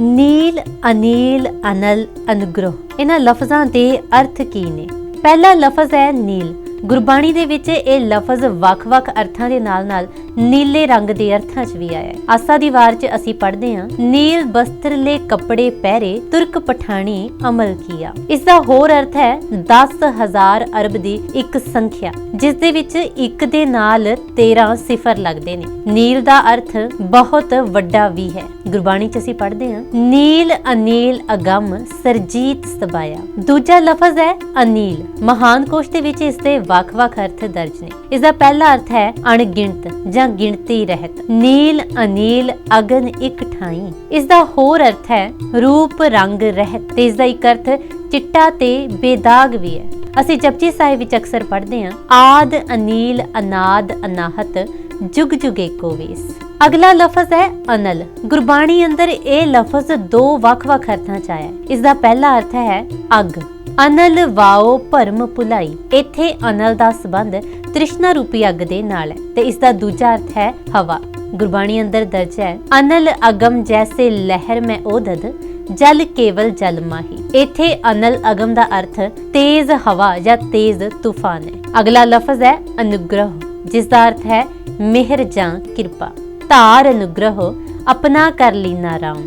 ਨੀਲ, ਅਨੀਲ, ਅਨਲ, ਅਨੁਗ੍ਰਹ। ਇਹਨਾਂ ਲਫ਼ਜ਼ਾਂ ਦੇ ਅਰਥ ਕੀ ਨੇ? ਪਹਿਲਾ ਲਫ਼ਜ਼ ਹੈ ਨੀਲ। ਗੁਰਬਾਣੀ ਦੇ ਵਿੱਚ ਇਹ ਲਫ਼ਜ਼ ਵੱਖ-ਵੱਖ ਅਰਥਾਂ ਦੇ ਨਾਲ-ਨਾਲ ਨੀਲੇ ਰੰਗ ਦੇ ਅਰਥਾਂ 'ਚ ਵੀ ਆਇਆ ਹੈ। ਆਸਾ ਦੀ ਵਾਰ 'ਚ ਅਸੀਂ ਪੜ੍ਹਦੇ ਹਾਂ, ਨੀਲ ਬਸਤਰ ਲੈ ਕੱਪੜੇ ਪਹਿਰੇ ਤੁਰਕ ਪਠਾਣੀ ਅਮਲ ਕੀਆ। ਇਸ ਦਾ ਹੋਰ ਅਰਥ ਹੈ 10000 ਅਰਬ ਦੀ ਇੱਕ ਸੰਖਿਆ, ਜਿਸ ਦੇ ਵਿੱਚ ਇੱਕ ਦੇ ਨਾਲ 13 ਸਿਫਰ ਲੱਗਦੇ ਨੇ। ਨੀਲ ਦਾ ਅਰਥ ਬਹੁਤ ਵੱਡਾ ਵੀ ਹੈ। ਗੁਰਬਾਣੀ 'ਚ ਅਸੀਂ ਪੜ੍ਹਦੇ ਹਾਂ, ਨੀਲ ਅਨੀਲ ਅਗਮ ਸਰਜੀਤ ਸਬਾਇਆ। ਦੂਜਾ ਲਫ਼ਜ਼ ਹੈ, ਅਨੀਲ। ਮਹਾਨ ਕੋਸ਼ ਦੇ ਵਿੱਚ ਇਸ ਦੇ ਵੱਖ-ਵੱਖ ਅਰਥ ਦਰਜ ਨੇ। ਇਸ ਦਾ ਪਹਿਲਾ ਅਰਥ ਹੈ, ਅਣਗਿਣਤ। ਜਾਂ ਗਿਣਤੀ ਰਹਿਤ। ਨੀਲ ਅਨੀਲ ਅਗਨ ਇੱਕ ਠਾਈ। ਇਸ ਦਾ ਹੋਰ ਅਰਥ ਹੈ, ਰੂਪ ਰੰਗ ਰਹਿਤ। ਤੇ ਇਸ ਦਾ ਇੱਕ ਅਰਥ, ਚਿੱਟਾ ਤੇ ਬੇਦਾਗ ਵੀ ਹੈ। ਅਸੀਂ ਜਪਜੀ ਸਾਹਿਬ ਵਿੱਚ ਅਕਸਰ ਪੜ੍ਹਦੇ ਹਾਂ, ਆਦ ਅਨੀਲ ਅਨਾਦ ਅਨਾਹਤ, ਜੁਗ ਜੁਗੇ ਕੋ ਵੇਸ। ਅਗਲਾ ਲਫ਼ਜ਼ ਹੈ ਅਨਲ। ਗੁਰਬਾਣੀ ਅੰਦਰ ਇਹ ਲਫ਼ਜ਼ ਦੋ ਵੱਖ-ਵੱਖ ਅਰਥਾਂ 'ਚ ਆਇਆ ਹੈ। ਇਸ ਦਾ ਪਹਿਲਾ ਅਰਥ ਹੈ ਅੱਗ। ਅਨਲ ਵਾਓ ਭਰਮ ਭੁਲਾਈ। ਇੱਥੇ ਅਨਲ ਦਾ ਸੰਬੰਧ ਤ੍ਰਿਸ਼ਨਾ ਰੂਪੀ ਅੱਗ ਦੇ ਨਾਲ ਹੈ ਤੇ ਇਸ ਦਾ ਦੂਜਾ ਅਰਥ ਹੈ ਹਵਾ। ਗੁਰਬਾਣੀ ਅੰਦਰ ਦਰਜ ਹੈ, ਅਨਲ ਅਗਮ ਜੈਸੇ ਲਹਿਰ ਮੈਂ ਓਦਦ, ਜਲ ਕੇਵਲ ਜਲ ਮਾਹੀ। ਇੱਥੇ ਅਨਲ ਅਗਮ ਦਾ ਅਰਥ ਤੇਜ਼ ਹਵਾ ਜਾਂ ਤੇਜ਼ ਤੂਫਾਨ ਹੈ। ਅਗਲਾ ਲਫ਼ਜ਼ ਹੈ ਅਨੁਗ੍ਰਹ, ਜਿਸ ਦਾ ਅਰਥ ਹੈ ਮਿਹਰ ਜਾਂ ਕਿਰਪਾ। ਧਾਰ ਅਨੁਗ੍ਰਹ, ਆਪਣਾ ਕਰ ਲੀਨਾ ਰਾਮ।